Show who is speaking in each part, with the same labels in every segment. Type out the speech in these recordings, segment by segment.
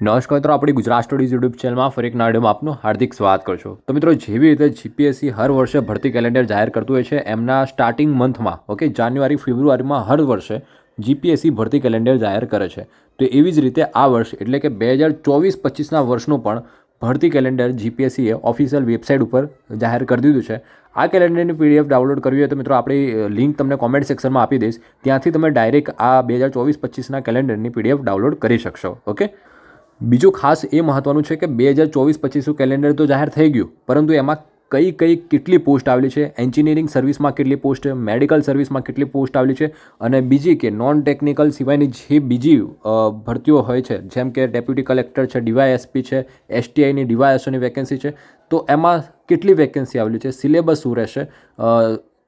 Speaker 1: નમસ્કાર મિત્રો, આપણી ગુજરાત સ્ટડીઝ યુટ્યુબ ચેનલમાં ફરી એક નાડીમાં આપનું હાર્દિક સ્વાગત કરશો તો મિત્રો, જેવી રીતે જીપીએસસી હર વર્ષે ભરતી કેલેન્ડર જાહેર કરતું હોય છે, એમના સ્ટાર્ટિંગ મંથમાં ઓકે જાન્યુઆરી, ફેબ્રુઆરીમાં હર વર્ષે જીપીએસસી ભરતી કેલેન્ડર જાહેર કરે છે. તો એવી જ રીતે આ વર્ષ, એટલે કે બે હજાર ચોવીસ પચીસના વર્ષનું પણ ભરતી કેલેન્ડર જીપીએસસીએ ઓફિશિયલ વેબસાઇટ ઉપર જાહેર કરી દીધું છે. આ કેલેન્ડરની પીડીએફ ડાઉનલોડ કરવી હોય તો મિત્રો, આપણી લિંક તમને કોમેન્ટ સેક્શનમાં આપી દઈશ. ત્યાંથી તમે ડાયરેક્ટ આ બે હજાર ચોવીસ પચીસના કેલેન્ડરની પીડીએફ ડાઉનલોડ કરી શકશો ઓકે બીજું ખાસ એ મહત્વનું છે કે બે હજાર ચોવીસ પચીસનું કેલેન્ડર તો જાહેર થઈ ગયું, પરંતુ એમાં કઈ કઈ કેટલી પોસ્ટ આવેલી છે, એન્જિનિયરિંગ સર્વિસમાં કેટલી પોસ્ટ છે મેડિકલ સર્વિસમાં કેટલી પોસ્ટ આવેલી છે અને બીજી કે નોન ટેકનિકલ સિવાયની જે બીજી ભરતીઓ હોય છે, જેમ કે ડેપ્યુટી કલેક્ટર છે, ડીવાયએસપી છે એસટીઆઈની ડીવાયએસઓની વેકેન્સી છે, તો એમાં કેટલી વેકેન્સી આવેલી છે, સિલેબસ શું રહેશે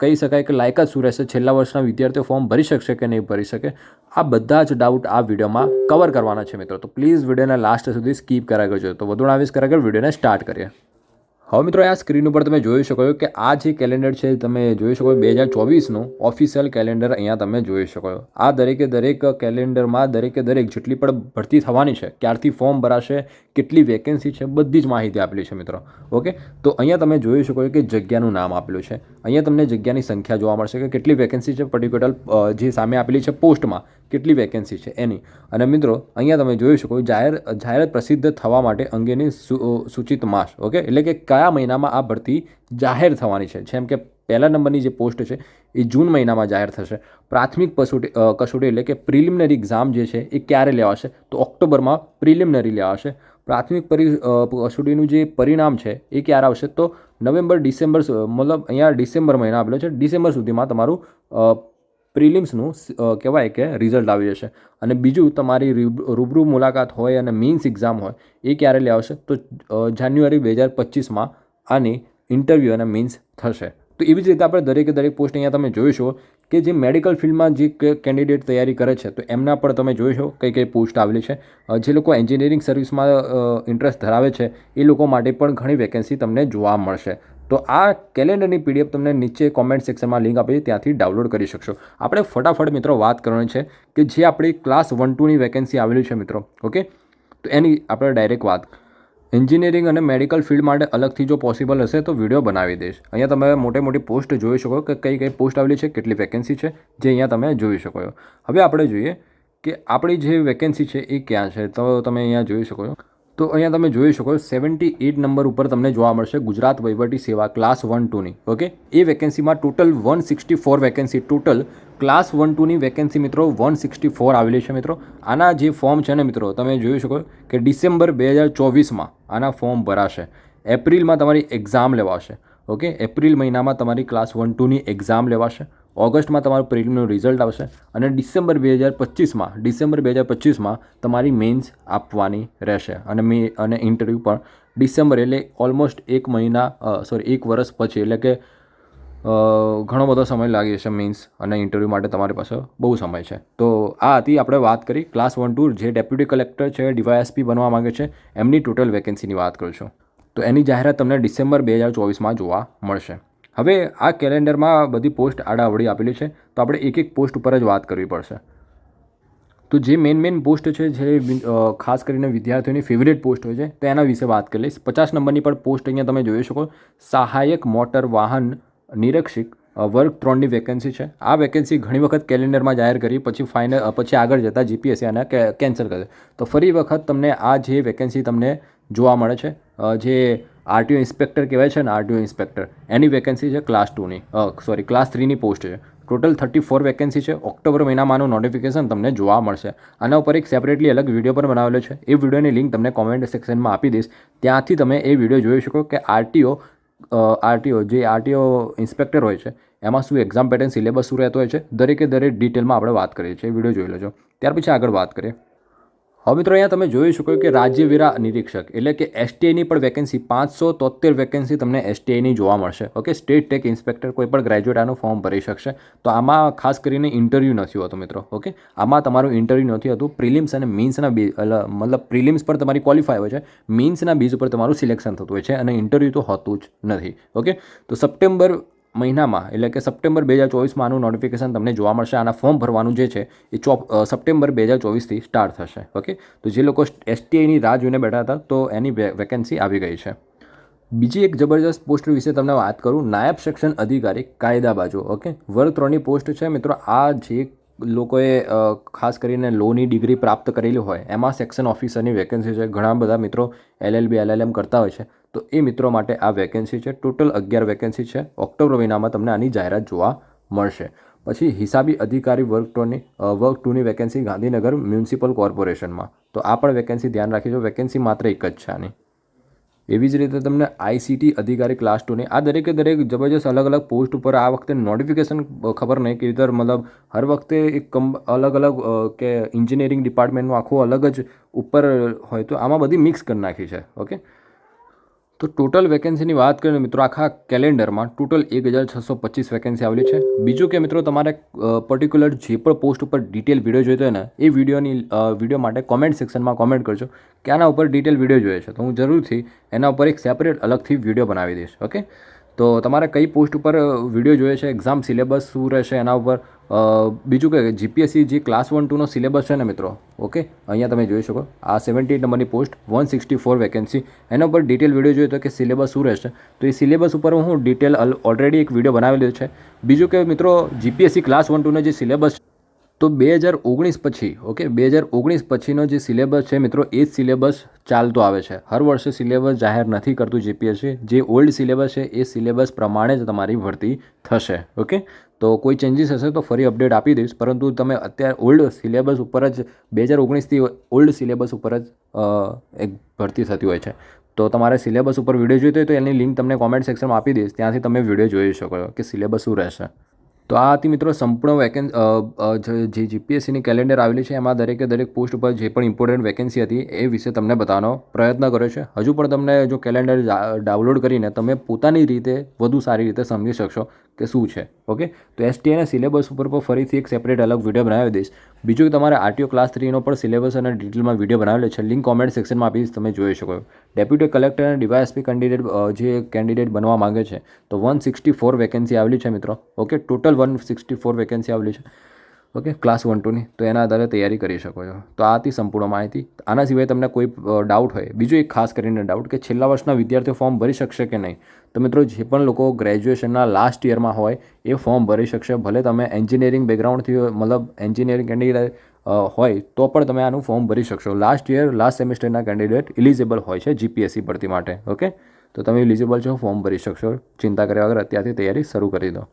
Speaker 1: કહી શકાય કે લાયકાત શું રહેશે? છેલ્લા વર્ષના વિદ્યાર્થીઓ ફોર્મ ભરી શકશે કે નહીં ભરી શકે? આ બધા જ ડાઉટ આ વિડીયોમાં કવર કરવાના છે મિત્રો. તો પ્લીઝ વિડીયોને લાસ્ટ સુધી સ્કીપ કરાવી કરજો. તો વધુ આવીશ. કરાગર વિડીયોને સ્ટાર્ટ કરીએ. હવે મિત્રો, આ સ્ક્રીન ઉપર તમે જોઈ શકો છો કે આ જે કેલેન્ડર છે, તમે જોઈ શકો બે હજાર ચોવીસનું ઓફિશિયલ કેલેન્ડર અહીંયા તમે જોઈ શકો છો. આ દરેકે દરેક કેલેન્ડરમાં દરેકે દરેક જેટલી પણ ભરતી થવાની છે, ક્યારથી ફોર્મ ભરાશે, કેટલી વેકેન્સી છે, બધી જ માહિતી આપેલી છે મિત્રો. ઓકે? તો અહીંયા તમે જોઈ શકો છો કે જગ્યાનું નામ આપેલું છે. અહીંયા તમને જગ્યાની સંખ્યા જોવા મળશે કે કેટલી વેકેન્સી છે પર્ટિક્યુલર જે સામે આપેલી છે, પોસ્ટમાં. કેટલી વેકેન્સી છે? એની અને મિત્રો અહીંયા તમે જોઈ શકો જાહેર જાહેરાત પ્રસિદ્ધ થવા માટે અંગેની સૂચિત માસ ઓકે? એટલે કે કયા મહિનામાં આ ભરતી જાહેર થવાની છે? જેમ કે પહેલા નંબરની જે પોસ્ટ છે એ જૂન મહિનામાં જાહેર થશે. પ્રાથમિક કસોટી અ, કસોટી એટલે કે પ્રિલિમિનરી એક્ઝામ જે છે એ ક્યારે લેવાશે? તો ઓક્ટોબરમાં પ્રિલિમિનરી લેવાશે. પ્રાથમિક પરી કસોટીનું જે પરિણામ છે એ ક્યારે આવશે? તો નવેમ્બર ડિસેમ્બર મતલબ અહીંયા ડિસેમ્બર મહિના આપેલો છે. ડિસેમ્બર સુધીમાં તમારું પ્રિલિમ્સનું કહેવાય કે રિઝલ્ટ આવી જશે. અને બીજું, તમારી રૂબરૂ મુલાકાત હોય અને મીન્સ એક્ઝામ હોય, એ ક્યારે લેવાશે તો જાન્યુઆરી બે હજાર પચીસમાં આની ઇન્ટરવ્યૂ અને મીન્સ થશે. તો એવી જ રીતે આપણે દરેકે દરેક પોસ્ટ અહીંયા તમે જોઈશો કે જે મેડિકલ ફિલ્ડમાં જે કેન્ડિડેટ તૈયારી કરે છે, તો એમના પણ તમે જોઈશો કઈ કઈ પોસ્ટ આવેલી છે. જે લોકો એન્જિનિયરિંગ સર્વિસમાં ઇન્ટરેસ્ટ ધરાવે છે, એ લોકો માટે પણ ઘણી વેકેન્સી તમને જોવા મળશે. તો આ કેલેન્ડરની પીડીએફ તમને નીચે કોમેન્ટ સેક્શનમાં લિંક આપી ત્યાંથી ડાઉનલોડ કરી શકશો. આપણે ફટાફટ મિત્રો વાત કરવાની છે કે જે આપણી ક્લાસ વન ટુની વેકેન્સી આવેલી છે મિત્રો ઓકે તો એની આપણે ડાયરેક્ટ વાત. એન્જિનિયરિંગ અને મેડિકલ ફિલ્ડ માટે અલગથી જો પોસિબલ હશે તો વીડિયો બનાવી દઈશ. અહીંયા તમે મોટી મોટી પોસ્ટ જોઈ શકો કે કઈ કઈ પોસ્ટ આવેલી છે, કેટલી વેકેન્સી છે, જે અહીંયા તમે જોઈ શકો છો. હવે આપણે જોઈએ કે આપણી જે વેકેન્સી છે એ ક્યાં છે. તો તમે અહીંયા જોઈ શકો છો. તો અહીંયા તમે જોઈ શકો સેવન્ટી એટ નંબર ઉપર તમને જોવા મળશે ગુજરાત વહીવટી સેવા ક્લાસ વન ટુની ઓકે એ વેકેન્સીમાં total one sixty four vacancy total class one ટુની vacancy મિત્રો વન સિક્સટી ફોર આવેલી છે મિત્રો. આના જે ફોર્મ છે ને મિત્રો, તમે જોઈ શકો કે ડિસેમ્બર બે હજાર ચોવીસમાં આના ફોર્મ ભરાશે. એપ્રિલમાં તમારી એક્ઝામ લેવાશે. ઓકે એપ્રિલ મહિનામાં તમારી ક્લાસ વન ટુની એક્ઝામ લેવાશે. ઓગસ્ટમાં તમારું પ્રિલિમનું રિઝલ્ટ આવશે અને ડિસેમ્બર બે હજાર પચીસમાં, ડિસેમ્બર બે હજાર પચીસમાં તમારી મેન્સ આપવાની રહેશે. અને મે, અને ઇન્ટરવ્યૂ પણ ડિસેમ્બર એટલે ઓલમોસ્ટ એક મહિના સોરી એક વર્ષ પછી એટલે કે ઘણો બધો સમય લાગી જશે મીન્સ અને ઇન્ટરવ્યૂ માટે તમારી પાસે બહુ સમય છે. તો આ હતી આપણે વાત કરી ક્લાસ વન ટુ જે ડેપ્યુટી કલેક્ટર છે, ડીવાયએસપી બનવા માગે છે, એમની ટોટલ વેકેન્સીની વાત કરું છું. તો એની જાહેરાત તમને ડિસેમ્બર બે હજાર ચોવીસમાં જોવા મળશે. હવે આ કેલેન્ડરમાં બધી પોસ્ટ આડાવડી આપેલી છે, તો આપણે એક એક પોસ્ટ ઉપર જ વાત કરવી પડશે. તો જે મેઇન મેઇન પોસ્ટ છે, જે ખાસ કરીને વિદ્યાર્થીઓની ફેવરેટ પોસ્ટ હોય છે, તો એના વિશે વાત કરી લઈશ. પચાસ નંબરની પણ પોસ્ટ અહીંયા તમે જોઈ શકો. સહાયક મોટર વાહન નિરીક્ષક વર્ગ ત્રણની વેકેન્સી છે. આ વેકેન્સી ઘણી વખત કેલેન્ડરમાં જાહેર કરી, પછી ફાઇનલ પછી આગળ જતાં જીપીએસસી આને કેન્સલ કરે તો ફરી વખત તમને આ જે વેકેન્સી તમને જોવા મળે છે જે આરટીઓ ઇન્સ્પેક્ટર કહેવાય છે ને આરટીઓ ઇન્સ્પેક્ટર. એની વેકેન્સી છે ક્લાસ ટુની સોરી ક્લાસ થ્રીની પોસ્ટ છે. ટોટલ થર્ટી ફોર વેકેન્સી છે. ઓક્ટોબર મહિનામાંનું નોટિફિકેશન તમને જોવા મળશે. આના ઉપર એક સેપરેટલી અલગ વીડિયો પણ બનાવેલો છે. એ વિડીયોની લિંક તમને કોમેન્ટ સેક્શનમાં આપી દઈશ. ત્યાંથી તમે એ વીડિયો જોઈ શકો કે આરટીઓ આરટીઓ, જે આરટીઓ ઇન્સ્પેક્ટર હોય છે, એમાં શું એક્ઝામ પેટર્ન સિલેબસ શું રહેતો હોય છે, દરેકે દરેક ડિટેલમાં આપણે વાત કરીએ છીએ. વીડિયો જોઈ લેજો. ત્યાર પછી આગળ વાત કરીએ. હવે મિત્રો અહીંયા તમે જોઈ શકો કે રાજ્યવેરા નિરીક્ષક એટલે કે એસટીઆઈની પણ વેકેન્સી પાંચસો તોતેર વેકેન્સી તમને એસટીઆઈની જોવા મળશે. ઓકે સ્ટેટ ટેક ઇન્સ્પેક્ટર કોઈ પણ ગ્રેજ્યુએટ આનું ફોર્મ ભરી શકશે. તો આમાં ખાસ કરીને ઇન્ટરવ્યૂ નથી હોતું મિત્રો. ઓકે આમાં તમારું ઇન્ટરવ્યૂ નથી હોતું. પ્રિલિમ્સ અને મીન્સના બી મતલબ પ્રિલિમ્સ પર તમારી ક્વોલિફાય હોય છે. મીન્સના બેઝ ઉપર તમારું સિલેક્શન થતું હોય છે અને ઇન્ટરવ્યૂ તો હોતું જ નથી. ઓકે તો સપ્ટેમ્બર મહિનામાં, એટલે કે સપ્ટેમ્બર બે હજાર ચોવીસમાં આનું નોટિફિકેશન તમને જોવા મળશે. આના ફોર્મ ભરવાનું જે છે, એ ચોપ સપ્ટેમ્બર બે હજાર ચોવીસથી સ્ટાર્ટ થશે. ઓકે તો જે લોકો એસટીઆઈની રાહ જોઈને બેઠા હતા, તો એની વેકેન્સી આવી ગઈ છે. બીજી એક જબરજસ્ત પોસ્ટ વિશે તમને વાત કરું, નાયબ સેક્શન અધિકારી કાયદા બાજુ. ઓકે વર્ગ ત્રણની પોસ્ટ છે, મિત્રો. આ જે લોકોએ ખાસ કરીને લોની ડિગ્રી પ્રાપ્ત કરેલી હોય, એમાં સેક્શન ઓફિસરની વેકેન્સી છે. ઘણા બધા મિત્રો એલએલબી એલએલએમ કરતા હોય છે. તો એ મિત્રો માટે આ વેકેન્સી છે. ટોટલ અગિયાર વેકેન્સી છે. ઓક્ટોબર મહિનામાં તમને આની જાહેરાત જોવા મળશે. પછી હિસાબી અધિકારી વર્ક ટુની વર્ક ટુની વેકેન્સી ગાંધીનગર મ્યુનિસિપલ કોર્પોરેશનમાં. તો આ પણ વેકેન્સી ધ્યાન રાખીજો વેકેન્સી માત્ર એક જ છે આની. એવી જ રીતે તમને આઈસીટી અધિકારી ક્લાસ ટુની આ દરેકે દરેક જબરજસ્ત અલગ અલગ પોસ્ટ ઉપર આ વખતે નોટિફિકેશન ખબર નહીં કે રીતે મતલબ હર વખતે એક કમ, અલગ અલગ કે એન્જિનિયરિંગ ડિપાર્ટમેન્ટનું આખું અલગ જ ઉપર હોય તો આમાં બધી મિક્સ કરી નાખી છે. ઓકે તો ટોટલ વેકેન્સીની વાત કરીએ મિત્રો આખા કેલેન્ડરમાં ટોટલ એક હજાર છસો પચીસ વેકેન્સી આવેલી છે. બીજું કે મિત્રો તમારે પર્ટિક્યુલર જે પણ પોસ્ટ ઉપર ડિટેલ વીડિયો જોઈતો હોય ને, એ વિડીયોની વીડિયો માટે કોમેન્ટ સેક્શનમાં કોમેન્ટ કરજો. કે આના ઉપર ડિટેલ વીડિયો જોઈએ છે. તો હું જરૂરથી એના ઉપર એક સેપરેટ અલગથી વીડિયો બનાવી દઈશ ઓકે તો તમારે કઈ પોસ્ટ ઉપર વીડિયો જોઈએ છે? એક્ઝામ સિલેબસ શું રહેશે એના ઉપર? બીજું કે જીપીએસસી જે ક્લાસ વન ટુનો સિલેબસ છે ને મિત્રો ઓકે અહીંયા તમે જોઈ શકો. આ સેવન્ટી નંબરની post one sixty four vacancy એના ઉપર ડિટેલ વીડિયો જોઈએ તો કે સિલેબસ શું રહેશે. તો એ સિલેબસ ઉપર હું ડિટેલ ઓલરેડી એક વીડિયો બનાવેલો છે. બીજું કે મિત્રો જીપીએસસી ક્લાસ વન ટુનો જે સિલેબસ તો બે હજાર ઓગણીસ પછી, ઓકે, બે હજાર ઓગણીસ પછીનો જે સિલેબસ છે મિત્રો, એ જ સિલેબસ ચાલતો આવે છે. હર વર્ષે સિલેબસ જાહેર નથી કરતું જીપીએસસી જે ઓલ્ડ સિલેબસ છે, એ સિલેબસ પ્રમાણે જ તમારી ભરતી થશે, ઓકે? તો કોઈ ચેન્જીસ હશે તો ફરી અપડેટ આપી દઈશ. પરંતુ તમે અત્યારે ઓલ્ડ સિલેબસ ઉપર જ, બે હજાર ઓગણીસથી ઓલ્ડ સિલેબસ ઉપર જ એક ભરતી થતી હોય છે. તો તમારે સિલેબસ ઉપર વીડિયો જોઈતો હોય તો એની લિંક તમને કોમેન્ટ સેક્શનમાં આપી દઈશ. ત્યાંથી તમે વીડિયો જોઈ શકો કે સિલેબસ શું રહેશે. તો આ હતી મિત્રો સંપૂર્ણ વેકેન અ, અ, જે જીપીએસસીની કેલેન્ડર આવેલી છે એમાં દરેકે દરેક પોસ્ટ ઉપર જે પણ ઇમ્પોર્ટન્ટ વેકેન્સી હતી એ વિશે તમને બતાવવાનો પ્રયત્ન કર્યો છે. હજુ પણ તમને જો કેલેન્ડર ડાઉનલોડ કરીને તમે પોતાની રીતે વધુ સારી રીતે સમજી શકશો કે શું છે. ઓકે તો એસટીઆઈના સિલેબસ ઉપર પણ ફરીથી એક સેપરેટ અલગ વીડિયો બનાવી દઈશ. બીજું કે તમારે આરટીઓ ક્લાસ થ્રીનો પણ સિલેબસ અને ડિટેલમાં વીડિયો બનાવેલો છે. લિંક કોમેન્ટ સેક્શનમાં આપી તમે જોઈ શકો ડેપ્યુટી કલેક્ટર અને ડીવાયએસપી કેન્ડિડેટ જે કેન્ડિડેટ બનવા માંગે છે, તો વન સિક્સટી ફોર વેકેન્સી આવેલી છે મિત્રો. Okay total one sixty four vacancy આવેલી છે. ઓકે ક્લાસ વન ટુની તો એના આધારે તૈયારી કરી શકો છો. તો આ હતી સંપૂર્ણ માહિતી. આના સિવાય તમને કોઈ ડાઉટ હોય, બીજું એક ખાસ કરીને ડાઉટ કે છેલ્લા વર્ષના વિદ્યાર્થીઓ ફોર્મ ભરી શકશે કે નહીં? તો મિત્રો, જે પણ લોકો ગ્રેજ્યુએશનના લાસ્ટ યરમાં હોય, એ ફોર્મ ભરી શકશે. ભલે તમે એન્જિનિયરિંગ બેકગ્રાઉન્ડથી મતલબ એન્જિનિયરિંગ કેન્ડિડેટ હોય, તો પણ તમે આનું ફોર્મ ભરી શકશો. લાસ્ટ યર લાસ્ટ સેમિસ્ટરના કેન્ડિડેટ ઇલિજિબલ હોય છે જીપીએસસી ભરતી માટે ઓકે તો તમે ઇલિજિબલ છો ફોર્મ ભરી શકશો. ચિંતા કર્યા વગર અત્યારથી તૈયારી શરૂ કરી દો.